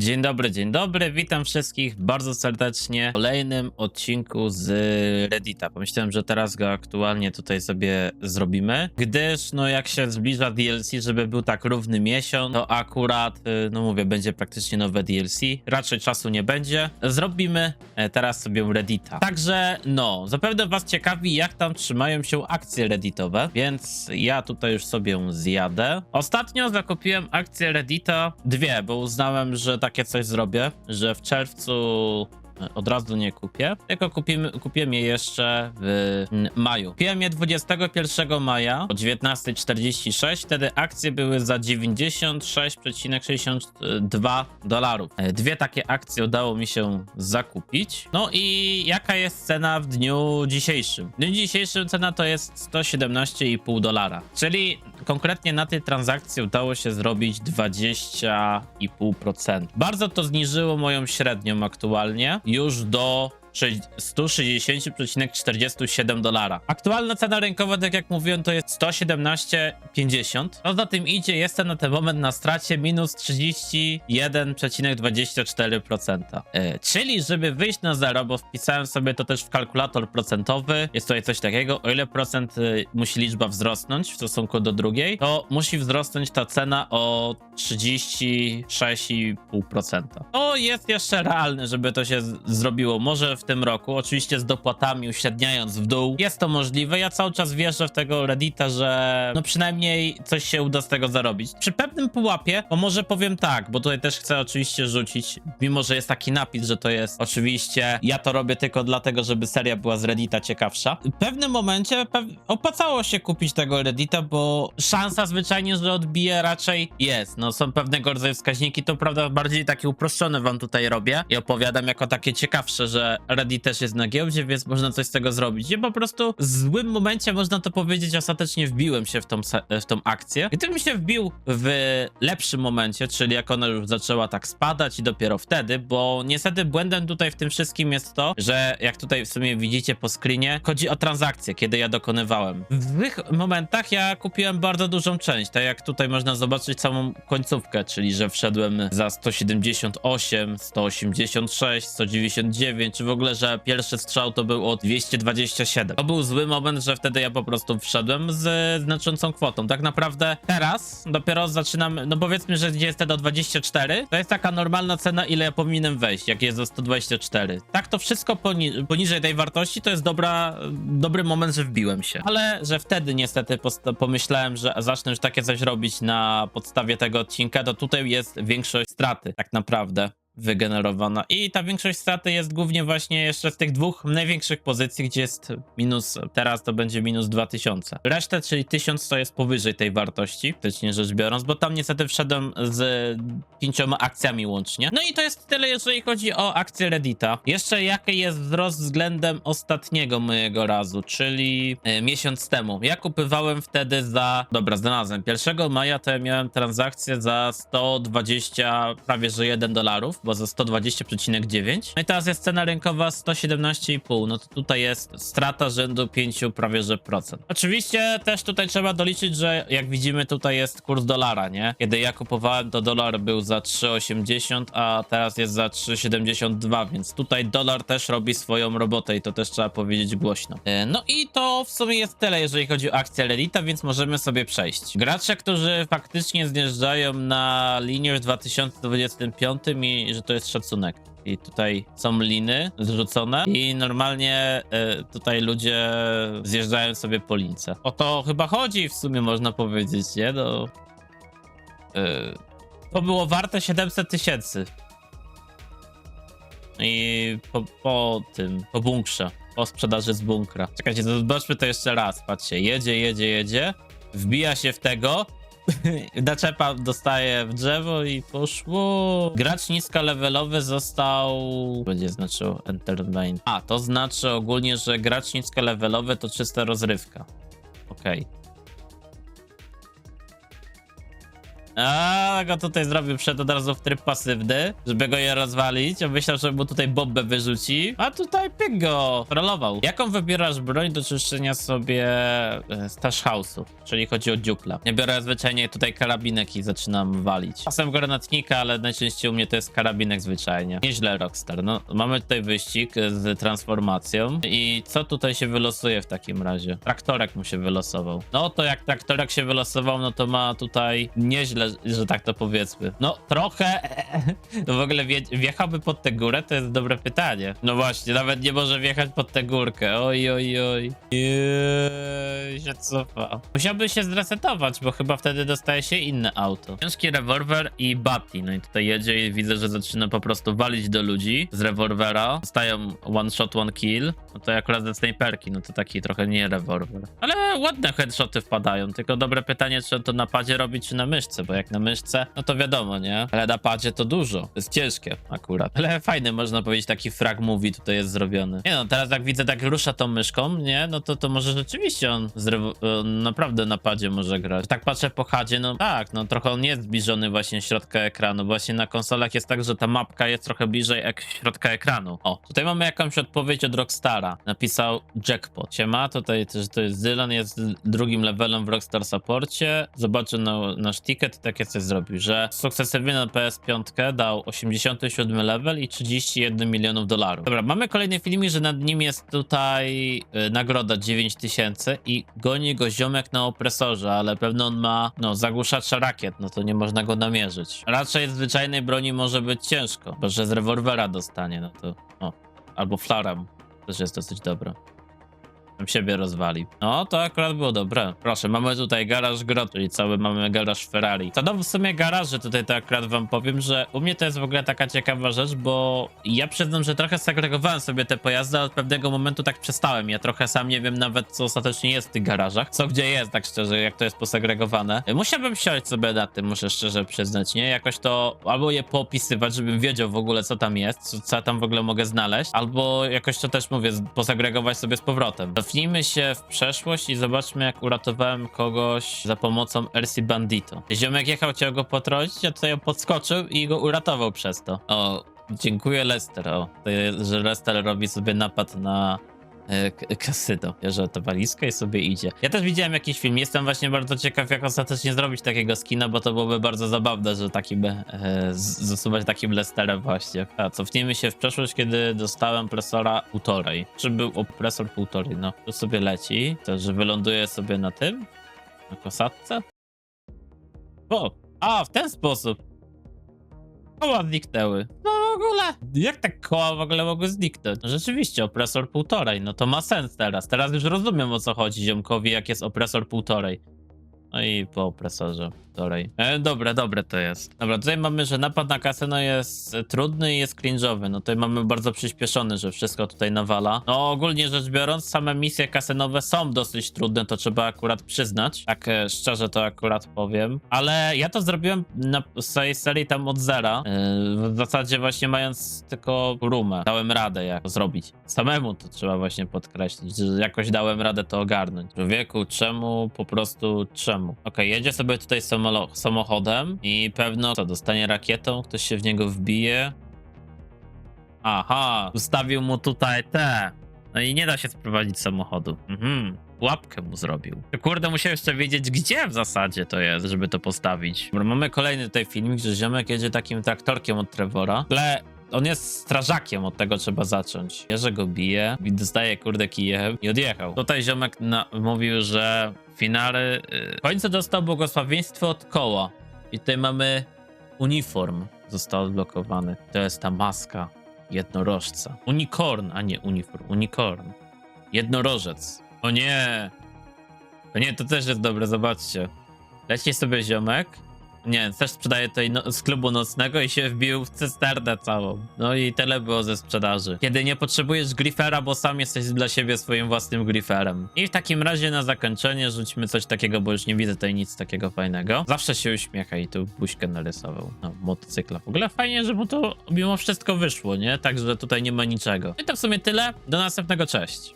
Dzień dobry, dzień dobry, witam wszystkich bardzo serdecznie w kolejnym odcinku z Reddita. Pomyślałem, że teraz go aktualnie tutaj sobie zrobimy, gdyż no jak się zbliża DLC, żeby był tak równy miesiąc, to akurat, y, no mówię, będzie praktycznie nowe DLC, raczej czasu nie będzie. Zrobimy e, teraz sobie Reddita. Także no, zapewne was ciekawi jak tam trzymają się akcje Redditowe, więc ja tutaj już sobie zjadę. Ostatnio zakupiłem akcje Reddita dwie, bo uznałem, że takie coś zrobię, że w czerwcu e, od razu nie kupię, tylko kupimy, kupiłem je jeszcze w mm, maju. Kupiłem je 21 maja o 19.46, wtedy akcje były za 96,62 dolarów. E, Dwie takie akcje udało mi się zakupić. No i jaka jest cena w dniu dzisiejszym? W dniu dzisiejszym cena to jest 117,5 dolara, czyli konkretnie na tej transakcji udało się zrobić 20,5%. Bardzo to zniżyło moją średnią aktualnie już do 160,47 dolara. Aktualna cena rynkowa, tak jak mówiłem, to jest 117,50. Co za tym idzie, jestem na ten moment na stracie minus 31,24%. E, czyli, żeby wyjść na zero, bo wpisałem sobie to też w kalkulator procentowy, jest tutaj coś takiego, o ile procent e, musi liczba wzrosnąć w stosunku do drugiej, to musi wzrosnąć ta cena o 36,5%. To jest jeszcze realne, żeby to się zrobiło. Może w tym roku, oczywiście z dopłatami uśredniając w dół. Jest to możliwe. Ja cały czas wierzę w tego Reddita, że no przynajmniej coś się uda z tego zarobić. Przy pewnym pułapie, bo może powiem tak, bo tutaj też chcę oczywiście rzucić, mimo że jest taki napis, że to jest oczywiście, ja to robię tylko dlatego, żeby seria była z Reddita ciekawsza. W pewnym momencie pew- opłacało się kupić tego Reddita, bo szansa zwyczajnie, że odbije raczej jest. No są pewnego rodzaju wskaźniki, to prawda bardziej takie uproszczone wam tutaj robię i opowiadam jako takie ciekawsze, że Reddit też jest na giełdzie, więc można coś z tego zrobić. I po prostu w złym momencie, można to powiedzieć, ostatecznie wbiłem się w tą, w tą akcję. Gdybym się wbił w lepszym momencie, czyli jak ona już zaczęła tak spadać i dopiero wtedy, bo niestety błędem tutaj w tym wszystkim jest to, że jak tutaj w sumie widzicie po screenie, chodzi o transakcje, kiedy ja dokonywałem. W tych momentach ja kupiłem bardzo dużą część, tak jak tutaj można zobaczyć całą końcówkę, czyli że wszedłem za 178, 186, 199, czy w ogóle, że pierwszy strzał to był o 227. To był zły moment, że wtedy ja po prostu wszedłem z znaczącą kwotą. Tak naprawdę teraz dopiero zaczynam, no powiedzmy, że gdzie jest do 24, to jest taka normalna cena, ile ja powinienem wejść, jak jest za 124. Tak to wszystko poni poniżej tej wartości to jest dobra, dobry moment, że wbiłem się. Ale, że wtedy niestety pomyślałem, że zacznę już takie coś robić na podstawie tego odcinka, to tutaj jest większość straty tak naprawdę wygenerowana. I ta większość straty jest głównie właśnie jeszcze z tych dwóch największych pozycji, gdzie jest minus, teraz to będzie minus 2000. Resztę, czyli 1000 to jest powyżej tej wartości, faktycznie rzecz biorąc, bo tam niestety wszedłem z pięcioma akcjami łącznie. No i to jest tyle, jeżeli chodzi o akcję Reddita. Jeszcze jaki jest wzrost względem ostatniego mojego razu, czyli e, miesiąc temu. Ja kupywałem wtedy za, dobra, znalazłem, 1 maja to ja miałem transakcję za 120, prawie że 1 dolarów, bo za 120,9. No i teraz jest cena rynkowa 117,5. No to tutaj jest strata rzędu 5 prawie że procent. Oczywiście też tutaj trzeba doliczyć, że jak widzimy tutaj jest kurs dolara, nie? Kiedy ja kupowałem to dolar był za 3,80, a teraz jest za 3,72, więc tutaj dolar też robi swoją robotę i to też trzeba powiedzieć głośno. E, No i to w sumie jest tyle, jeżeli chodzi o akcję Reddita, więc możemy sobie przejść. Gracze, którzy faktycznie zjeżdżają na linię w 2025 i że to jest szacunek. I tutaj są liny zrzucone i normalnie e, tutaj ludzie zjeżdżają sobie po lince. O to chyba chodzi w sumie można powiedzieć, nie? No, e, to było warte 700 tysięcy. I po, po tym, po bunkrze, po sprzedaży z bunkra. Czekajcie, zobaczmy to jeszcze raz. Patrzcie, jedzie, jedzie, jedzie, wbija się w tego, naczepa dostaje w drzewo i poszło. Gracz niskolevelowy został... Będzie znaczył Enter Main. A, to znaczy ogólnie, że gracz niskolevelowy to czysta rozrywka. Okej. A, go tutaj zrobił przed od razu w tryb pasywny, żeby go je rozwalić. Ja myślał, że mu tutaj bombę wyrzuci, a tutaj pyk go. Jaką wybierasz broń do czyszczenia sobie e, stash house'u? Czyli chodzi o dziupla. Ja biorę zwyczajnie tutaj karabinek i zaczynam walić. Czasem granatnika, ale najczęściej u mnie to jest karabinek zwyczajnie. Nieźle Rockstar. No, mamy tutaj wyścig z transformacją i co tutaj się wylosuje w takim razie? Traktorek mu się wylosował. No to jak traktorek się wylosował, no to ma tutaj nieźle, że tak to powiedzmy. No trochę, to w ogóle wie, wjechałby pod tę górę, to jest dobre pytanie. No właśnie, nawet nie może wjechać pod tę górkę. Oj, oj, oj. Jeee, się cofa. Musiałby się zresetować, bo chyba wtedy dostaje się inne auto. Ciężki rewolwer i Batty. No i tutaj jedzie i widzę, że zaczyna po prostu walić do ludzi z rewolwera. Dostają one shot, one kill. No to akurat ze snajperki, no to taki trochę nie rewolwer. Ale ładne headshoty wpadają, tylko dobre pytanie, czy to na padzie robi, czy na myszce, bo jak na myszce, no to wiadomo, nie? Ale na padzie to dużo. To jest ciężkie akurat. Ale fajny, można powiedzieć, taki frag movie tutaj jest zrobiony. Nie no, teraz jak widzę, tak rusza tą myszką, nie? No to to może rzeczywiście on, on naprawdę na padzie może grać. Tak patrzę po chadzie, no tak, no trochę on jest zbliżony właśnie środka ekranu. Właśnie na konsolach jest tak, że ta mapka jest trochę bliżej ek- środka ekranu. O, tutaj mamy jakąś odpowiedź od Rockstara. Napisał Jackpot. Siema, tutaj też to jest Zylan, jest drugim levelem w Rockstar Supporcie. Zobaczę na, nasz ticket takie coś zrobił, że sukcesywnie na PS5 dał 87 level i 31 milionów dolarów. Dobra, mamy kolejny filmik, że nad nim jest tutaj y, nagroda 9000 i goni go ziomek na opresorze, ale pewno on ma, no, zagłuszacza rakiet, no to nie można go namierzyć. Raczej zwyczajnej broni może być ciężko, bo że z rewolwera dostanie, no to, o, albo flarem, też jest dosyć dobre. Siebie rozwali. No, to akurat było dobre. Proszę, mamy tutaj garaż grot, czyli cały mamy garaż Ferrari. Co do w sumie garaży, tutaj to akurat wam powiem, że u mnie to jest w ogóle taka ciekawa rzecz, bo ja przyznam, że trochę segregowałem sobie te pojazdy, ale od pewnego momentu tak przestałem. Ja trochę sam nie wiem nawet, co ostatecznie jest w tych garażach. Co gdzie jest, tak szczerze, jak to jest posegregowane. Musiałbym siąść sobie na tym, muszę szczerze przyznać, nie? Jakoś to albo je poopisywać, żebym wiedział w ogóle, co tam jest, co, co tam w ogóle mogę znaleźć, albo jakoś to też mówię, posegregować sobie z powrotem. Cofnijmy się w przeszłość i zobaczmy, jak uratowałem kogoś za pomocą Elsie Bandito. Ziomek jechał, chciał go potrącić, a tutaj podskoczył i go uratował przez to. O, dziękuję Lester, o, że Lester robi sobie napad na e, k- kasyno. Bierze to walizkę i sobie idzie. Ja też widziałem jakiś film, jestem właśnie bardzo ciekaw, jak ostatecznie zrobić takiego skina, bo to byłoby bardzo zabawne, że takim, e, zasuwać takim Lesterem właśnie. A cofnijmy się w przeszłość, kiedy dostałem presora półtorej. Czy był opresor półtorej? No, to sobie leci, to że wyląduje sobie na tym, na kosatce. O, a, w ten sposób. Koła zniknęły. No w ogóle. Jak tak koła w ogóle mogły zniknąć? No Rzeczywiście, opresor półtorej. No to ma sens teraz. Teraz już rozumiem o co chodzi ziomkowi, jak jest opresor półtorej. No i po opresorze półtorej. E, dobre, dobre to jest. Dobra, tutaj mamy, że napad na kasyno jest e, trudny i jest cringe'owy. No tutaj mamy bardzo przyspieszony, że wszystko tutaj nawala. No ogólnie rzecz biorąc, same misje kasynowe są dosyć trudne, to trzeba akurat przyznać. Tak e, szczerze to akurat powiem. Ale ja to zrobiłem na swojej serii tam od zera. E, w zasadzie właśnie mając tylko rumę. Dałem radę jak to zrobić. Samemu to trzeba właśnie podkreślić, że jakoś dałem radę to ogarnąć. Człowieku, czemu? Po prostu czemu? Okej, jedzie sobie tutaj samolo- samochodem i pewno co, dostanie rakietą, ktoś się w niego wbije. Aha, ustawił mu tutaj te. No i nie da się sprowadzić samochodu. Mhm. Łapkę mu zrobił. Kurde, musiał jeszcze wiedzieć, gdzie w zasadzie to jest, żeby to postawić. Dobra, mamy kolejny tutaj filmik, że ziomek jedzie takim traktorkiem od Trevora. Ale on jest strażakiem, od tego trzeba zacząć. Bierze go bije, dostaje kurde kijem i odjechał. Tutaj ziomek na, mówił, że finary... Yy, w końcu dostał błogosławieństwo od koła. I tutaj mamy uniform. Został odblokowany. To jest ta maska jednorożca. Unicorn, a nie uniform. Unicorn. Jednorożec. O nie! O nie, to też jest dobre, zobaczcie. Leci sobie ziomek. Nie, też sprzedaje tutaj no, z klubu nocnego i się wbił w cysternę całą. No i tyle było ze sprzedaży. Kiedy nie potrzebujesz grifera, bo sam jesteś dla siebie swoim własnym griferem. I w takim razie na zakończenie rzućmy coś takiego, bo już nie widzę tutaj nic takiego fajnego. Zawsze się uśmiecha i tu buźkę narysował. No, motocykla. W ogóle fajnie, że mu to mimo wszystko wyszło, nie? Także tutaj nie ma niczego. I to w sumie tyle. Do następnego, cześć.